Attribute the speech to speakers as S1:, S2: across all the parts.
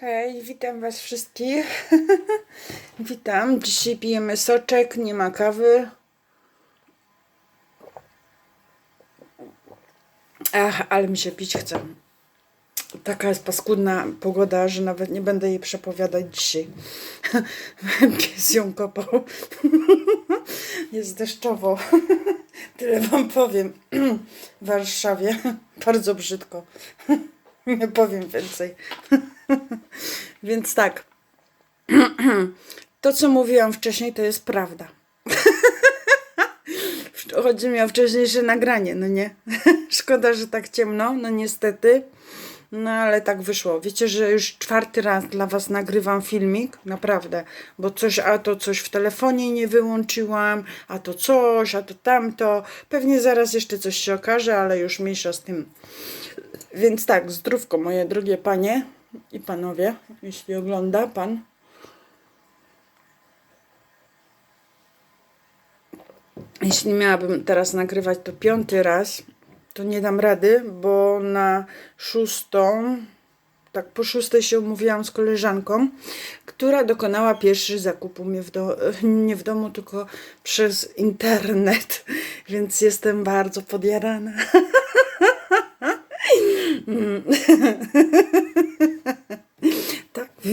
S1: Hej, witam Was wszystkich. witam. Dzisiaj pijemy soczek, nie ma kawy. Ach, ale mi się pić chce. Taka jest paskudna pogoda, że nawet nie będę jej przepowiadać dzisiaj. Pies ją kopał. jest deszczowo. Tyle Wam powiem. w Warszawie. Bardzo brzydko. Nie powiem więcej. Więc tak. To, co mówiłam wcześniej, to jest prawda. Chodzi mi o wcześniejsze nagranie, no nie? Szkoda, że tak ciemno, no niestety. No ale tak wyszło. Wiecie, że już czwarty raz dla Was nagrywam filmik, naprawdę, bo coś, a to coś w telefonie nie wyłączyłam, a to coś, a to tamto. Pewnie zaraz jeszcze coś się okaże, ale już mniejsza z tym. Więc tak, zdrówko moje drogie panie i panowie, jeśli ogląda pan. Jeśli miałabym teraz nagrywać to piąty raz, to nie dam rady, bo na szóstą, tak po szóstej się umówiłam z koleżanką, która dokonała pierwszy zakup u mnie w do, nie w domu, tylko przez internet, więc jestem bardzo podjarana.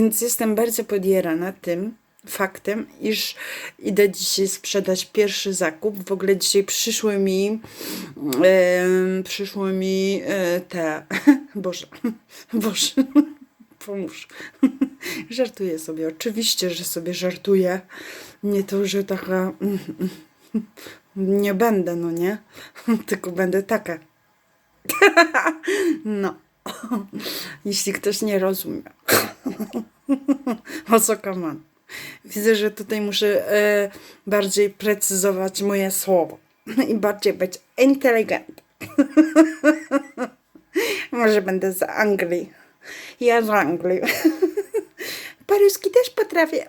S1: więc jestem bardzo podjarana tym faktem, iż idę dzisiaj sprzedać pierwszy zakup. W ogóle dzisiaj przyszły mi e, przyszły mi e, te Boże, Boże pomóż. żartuję sobie. Oczywiście, że sobie żartuję. Nie to, że taka nie będę, no nie? Tylko będę taka. No. Jeśli ktoś nie rozumie. o co kaman. Widzę, że tutaj muszę e, bardziej precyzować moje słowo i bardziej być inteligent. Może będę z Anglii. Ja z Anglii. Paryski też potrafię.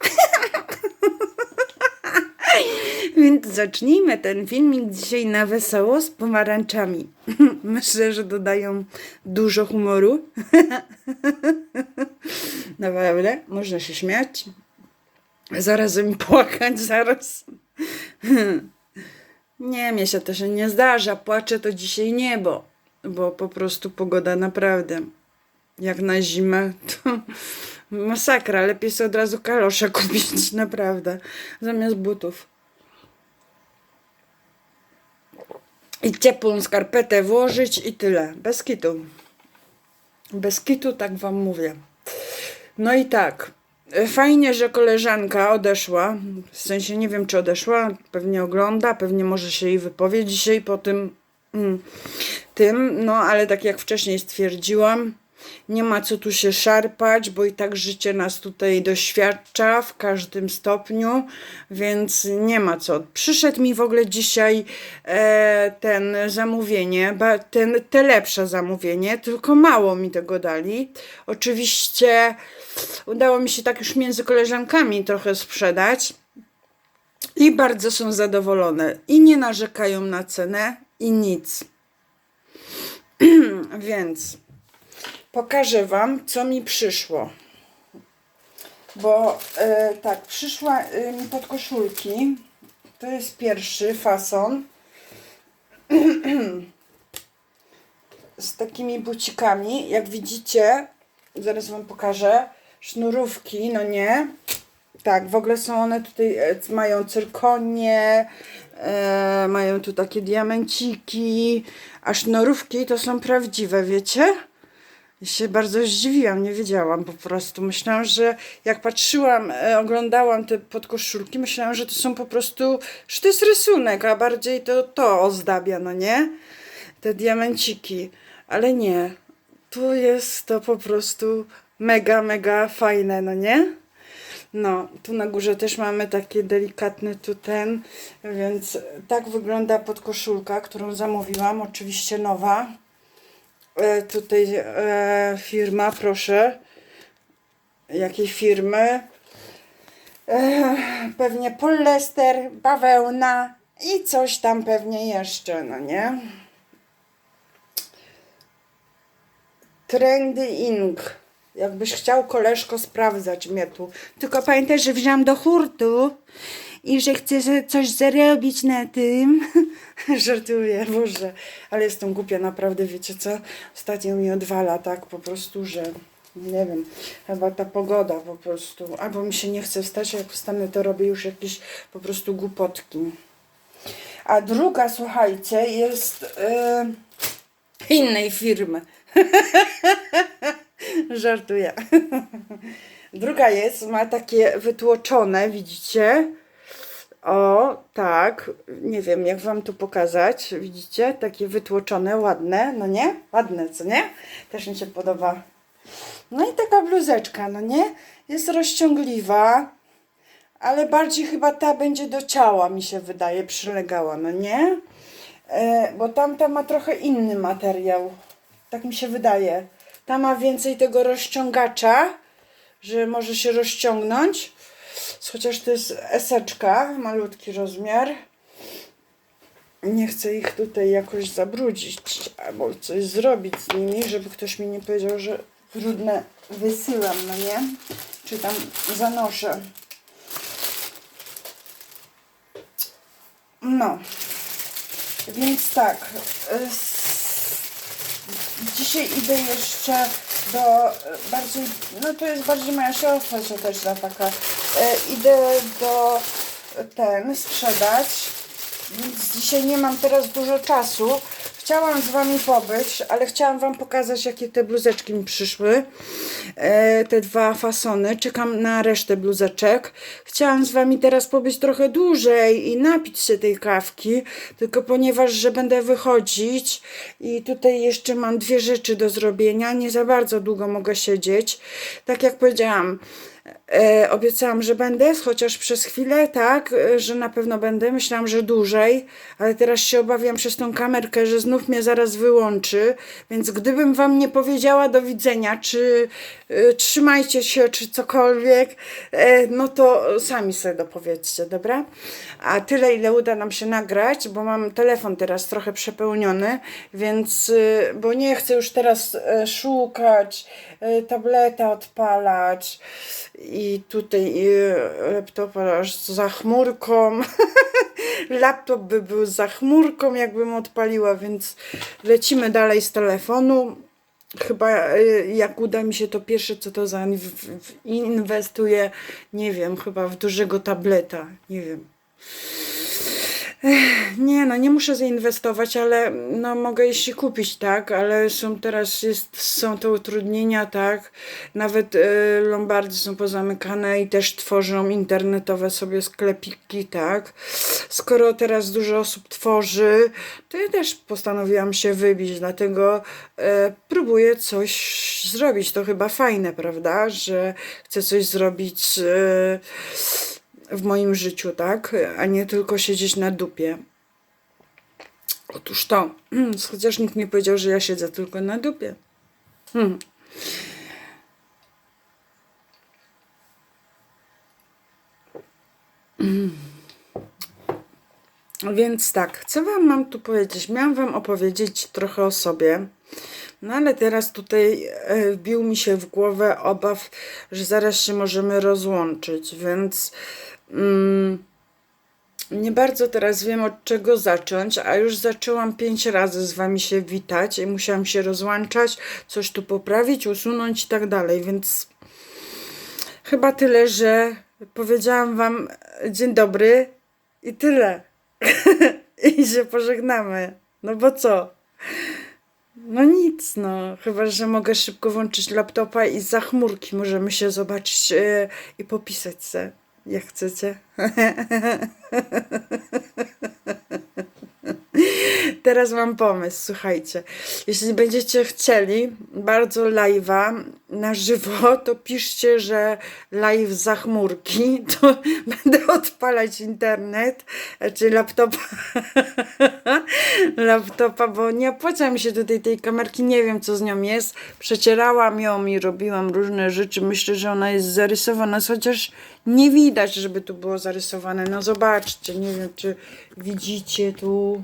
S1: Więc zacznijmy ten filmik dzisiaj na wesoło z pomarańczami. Myślę, że dodają dużo humoru. Naprawdę, można się śmiać. Zarazem płakać, zaraz. Nie, mnie się to się nie zdarza. Płaczę to dzisiaj nie, bo, bo po prostu pogoda naprawdę jak na zimę to masakra. Lepiej sobie od razu kalosze kupić, naprawdę, zamiast butów. I ciepłą skarpetę włożyć i tyle. Bez kitu. Bez kitu, tak wam mówię. No i tak. Fajnie, że koleżanka odeszła. W sensie nie wiem, czy odeszła. Pewnie ogląda, pewnie może się jej wypowie dzisiaj po tym. Mm, tym, no ale tak jak wcześniej stwierdziłam, nie ma co tu się szarpać, bo i tak życie nas tutaj doświadcza w każdym stopniu, więc nie ma co. Przyszedł mi w ogóle dzisiaj e, ten zamówienie, ba, ten, te lepsze zamówienie, tylko mało mi tego dali. Oczywiście udało mi się tak już między koleżankami trochę sprzedać i bardzo są zadowolone i nie narzekają na cenę i nic. Więc pokażę Wam, co mi przyszło. Bo e, tak, przyszła e, mi pod koszulki. To jest pierwszy fason. Z takimi bucikami. Jak widzicie, zaraz Wam pokażę. Sznurówki, no nie. Tak, w ogóle są one tutaj, e, mają cyrkonie, e, mają tu takie diamenciki, a sznurówki to są prawdziwe, wiecie? Się bardzo zdziwiłam, nie wiedziałam po prostu. Myślałam, że jak patrzyłam, e, oglądałam te podkoszulki, myślałam, że to są po prostu, że to jest rysunek, a bardziej to to ozdabia, no nie? Te diamenciki. Ale nie. Tu jest to po prostu mega, mega fajne, no nie? No, tu na górze też mamy takie delikatny tu ten, więc tak wygląda podkoszulka, którą zamówiłam, oczywiście nowa. E, tutaj e, firma, proszę. Jakiej firmy? E, pewnie polyester, bawełna i coś tam pewnie jeszcze, no nie? Trendy Ink. Jakbyś chciał, koleżko, sprawdzać mnie tu. Tylko pamiętaj, że wziąłam do hurtu i że chcę coś zarobić na tym. Żartuję, Boże. Ale jestem głupia, naprawdę, wiecie co? Ostatnio mi odwala tak po prostu, że nie wiem, chyba ta pogoda po prostu. Albo mi się nie chce wstać, jak wstanę, to robię już jakieś po prostu głupotki. A druga, słuchajcie, jest yy, innej firmy. Żartuję. Druga jest, ma takie wytłoczone, widzicie? O, tak. Nie wiem, jak wam tu pokazać. Widzicie? Takie wytłoczone, ładne, no nie? Ładne, co nie? Też mi się podoba. No i taka bluzeczka, no nie? Jest rozciągliwa, ale bardziej chyba ta będzie do ciała, mi się wydaje, przylegała, no nie? E, bo tamta ma trochę inny materiał. Tak mi się wydaje. Ta ma więcej tego rozciągacza, że może się rozciągnąć. Chociaż to jest eseczka, malutki rozmiar. Nie chcę ich tutaj jakoś zabrudzić albo coś zrobić z nimi, żeby ktoś mi nie powiedział, że brudne wysyłam, no nie? Czy tam zanoszę. No. Więc tak. y, Dzisiaj idę jeszcze do y, bardziej, no to jest bardziej moja siostra cioteczna taka. E, idę do ten sprzedać, więc dzisiaj nie mam teraz dużo czasu. Chciałam z wami pobyć, ale chciałam wam pokazać, jakie te bluzeczki mi przyszły. E, te dwa fasony. Czekam na resztę bluzeczek. Chciałam z wami teraz pobyć trochę dłużej i napić się tej kawki, tylko ponieważ, że będę wychodzić i tutaj jeszcze mam dwie rzeczy do zrobienia, nie za bardzo długo mogę siedzieć. Tak jak powiedziałam, E, obiecałam, że będę, chociaż przez chwilę, tak, e, że na pewno będę. Myślałam, że dłużej, ale teraz się obawiam przez tą kamerkę, że znów mnie zaraz wyłączy. Więc gdybym wam nie powiedziała do widzenia, czy e, trzymajcie się, czy cokolwiek, e, no to sami sobie dopowiedzcie, dobra? A tyle, ile uda nam się nagrać, bo mam telefon teraz trochę przepełniony, więc, bo nie chcę już teraz szukać, tableta odpalać i tutaj e, laptopa aż za chmurką. Laptop by był za chmurką, jakbym odpaliła, więc lecimy dalej z telefonu. Chyba y, jak uda mi się to pierwsze, co to zainwestuję, nie wiem, chyba w dużego tableta, nie wiem. Nie, no nie muszę zainwestować, ale no mogę jeśli kupić, tak, ale są teraz jest, są te utrudnienia, tak, nawet y, lombardy są pozamykane i też tworzą internetowe sobie sklepiki, tak. Skoro teraz dużo osób tworzy, to ja też postanowiłam się wybić, dlatego e, próbuję coś zrobić. To chyba fajne, prawda, że chcę coś zrobić e, w moim życiu, tak? A nie tylko siedzieć na dupie. Otóż to, chociaż nikt nie powiedział, że ja siedzę tylko na dupie. Hmm. Mm. Więc tak, co Wam mam tu powiedzieć? Miałam Wam opowiedzieć trochę o sobie, no ale teraz tutaj e, wbił mi się w głowę obaw, że zaraz się możemy rozłączyć, więc nie bardzo teraz wiem od czego zacząć, a już zaczęłam pięć razy z Wami się witać i musiałam się rozłączać, coś tu poprawić, usunąć i tak dalej, więc chyba tyle, że powiedziałam Wam dzień dobry i tyle. I się pożegnamy. No bo co? No nic, no. Chyba, że mogę szybko włączyć laptopa i za chmurki możemy się zobaczyć e, i popisać se, jak chcecie. Teraz mam pomysł, słuchajcie. Jeśli będziecie chcieli bardzo live'a na żywo, to piszcie, że live za chmurki, to będę odpalać internet, czy laptopa, laptopa, bo nie opłaca mi się tutaj tej kamerki, nie wiem co z nią jest. Przecierałam ją i robiłam różne rzeczy. Myślę, że ona jest zarysowana, chociaż nie widać, żeby tu było zarysowane. No zobaczcie, nie wiem czy widzicie tu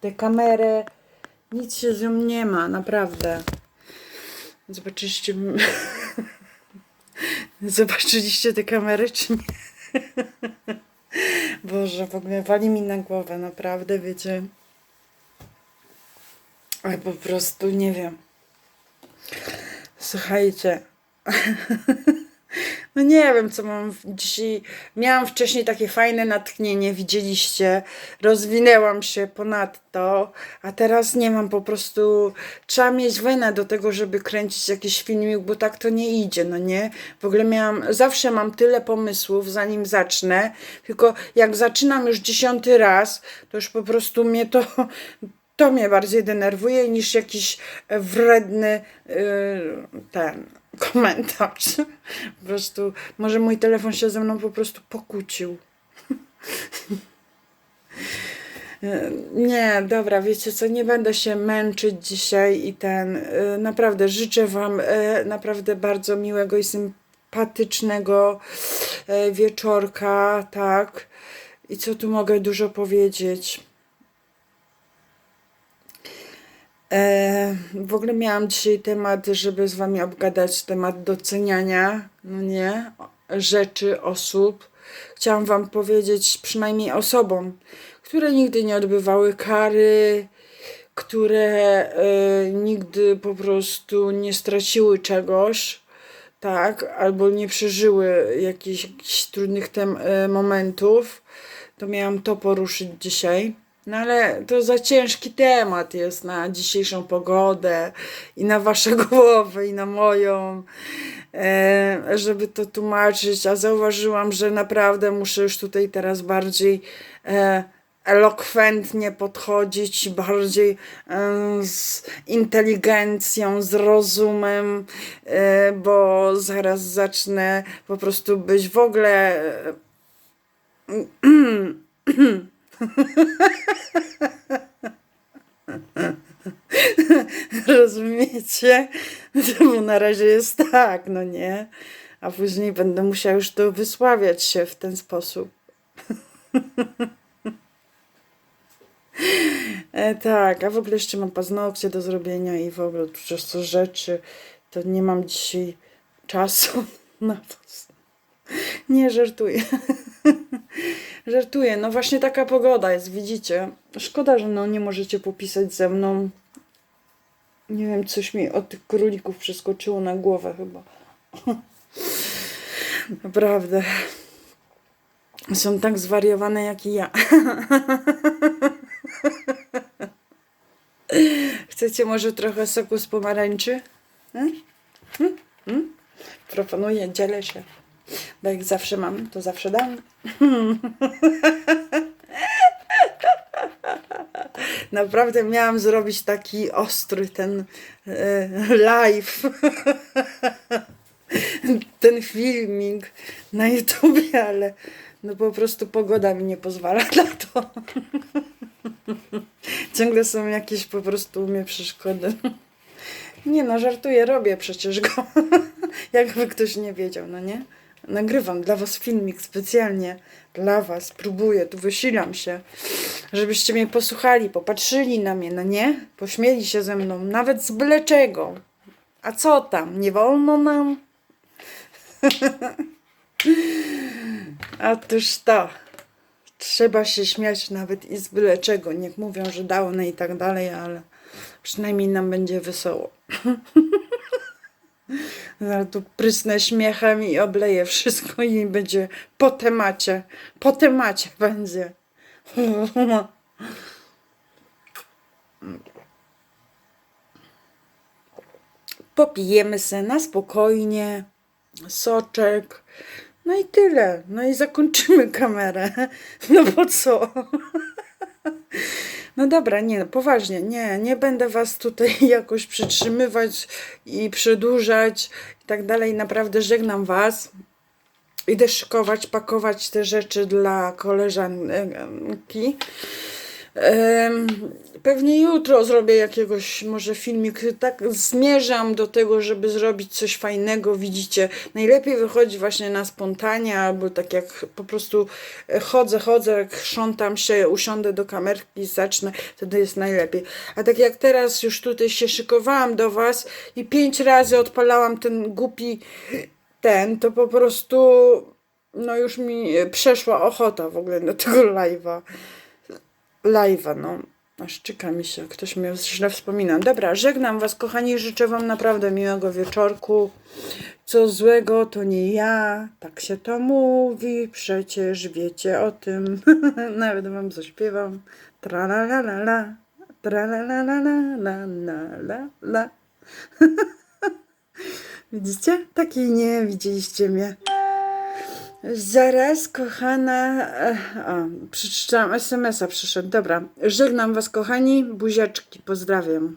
S1: tę kamerę. Nic się z nią nie ma, naprawdę. Zobaczyliście... Zobaczyliście te kamery, czy nie? Boże, w ogóle wali mi na głowę, naprawdę, wiecie. Ale po prostu nie wiem. Słuchajcie. No nie wiem, co mam dzisiaj. Miałam wcześniej takie fajne natchnienie, widzieliście. Rozwinęłam się ponadto, a teraz nie mam po prostu. Trzeba mieć wenę do tego, żeby kręcić jakiś filmik, bo tak to nie idzie, no nie? W ogóle miałam, zawsze mam tyle pomysłów, zanim zacznę, tylko jak zaczynam już dziesiąty raz, to już po prostu mnie to. To mnie bardziej denerwuje niż jakiś wredny yy, ten komentarz. Po prostu, może mój telefon się ze mną po prostu pokłócił. Nie, dobra, wiecie co, nie będę się męczyć dzisiaj i ten, e, naprawdę życzę Wam e, naprawdę bardzo miłego i sympatycznego e, wieczorka, tak. I co tu mogę dużo powiedzieć? E, w ogóle miałam dzisiaj temat, żeby z Wami obgadać temat doceniania, no nie, rzeczy, osób. Chciałam Wam powiedzieć, przynajmniej osobom, które nigdy nie odbywały kary, które e, nigdy po prostu nie straciły czegoś, tak, albo nie przeżyły jakichś, jakichś trudnych tem, e, momentów, to miałam to poruszyć dzisiaj. No ale to za ciężki temat jest na dzisiejszą pogodę i na wasze głowy i na moją, e, żeby to tłumaczyć, a zauważyłam, że naprawdę muszę już tutaj teraz bardziej e, elokwentnie podchodzić, bardziej e, z inteligencją, z rozumem, bo zaraz zacznę po prostu być w ogóle Rozumiecie? Bo na razie jest tak, no nie? A później będę musiała już to wysławiać się w ten sposób. E, tak, a w ogóle jeszcze mam paznokcie do zrobienia i w ogóle przecież to rzeczy, to nie mam dzisiaj czasu na to. Nie, żartuję. żartuję, no właśnie taka pogoda jest, widzicie. Szkoda, że no nie możecie popisać ze mną. Nie wiem, coś mi od tych królików przeskoczyło na głowę chyba. Naprawdę. Są tak zwariowane jak i ja. Chcecie może trochę soku z pomarańczy? Hmm? Hmm? Hmm? Proponuję, dzielę się. Bo jak zawsze mam, to zawsze dam. Naprawdę miałam zrobić taki ostry ten e, live. ten filmik na YouTubie, ale no po prostu pogoda mi nie pozwala na to. Ciągle są jakieś po prostu u mnie przeszkody. Nie no, żartuję, robię przecież go. Jakby ktoś nie wiedział, no nie? Nagrywam dla was filmik specjalnie dla was, próbuję, tu wysilam się, żebyście mnie posłuchali, popatrzyli na mnie, no nie? Pośmieli się ze mną, nawet z byle czego. A co tam, nie wolno nam? Otóż to. Trzeba się śmiać nawet i z byle czego. Niech mówią, że dałne i tak dalej, ale przynajmniej nam będzie wesoło. Zaraz tu prysnę śmiechem i obleję wszystko i będzie po temacie. Po temacie będzie. Popijemy se na spokojnie. Soczek. No i tyle. No i zakończymy kamerę. No bo co? No dobra, nie, poważnie, nie, nie będę was tutaj jakoś przytrzymywać i przedłużać i tak dalej. Naprawdę żegnam was. Idę szykować, pakować te rzeczy dla koleżanki, Em, pewnie jutro zrobię jakiegoś może filmik. Tak zmierzam do tego, żeby zrobić coś fajnego. Widzicie, najlepiej wychodzi właśnie na spontanie, albo tak jak po prostu e, chodzę, chodzę, chrzątam się, usiądę do kamerki zacznę, wtedy jest najlepiej. A tak jak teraz już tutaj się szykowałam do Was i pięć razy odpalałam ten głupi ten, to po prostu no już mi e, przeszła ochota w ogóle na tego live'a live'a, no. Aż czyka mi się, ktoś mnie źle wspomina. Dobra, żegnam Was, kochani, życzę Wam naprawdę miłego wieczorku. Co złego to nie ja, tak się to mówi, przecież wiecie o tym. Nawet Wam zaśpiewam. Tra la la la la, tra la la la la la la la la. Widzicie? Takiej nie widzieliście mnie. Zaraz, kochana. e, A, przeczytałam SMS-a, przyszedł. Dobra, żegnam Was, kochani. Buziaczki, pozdrawiam.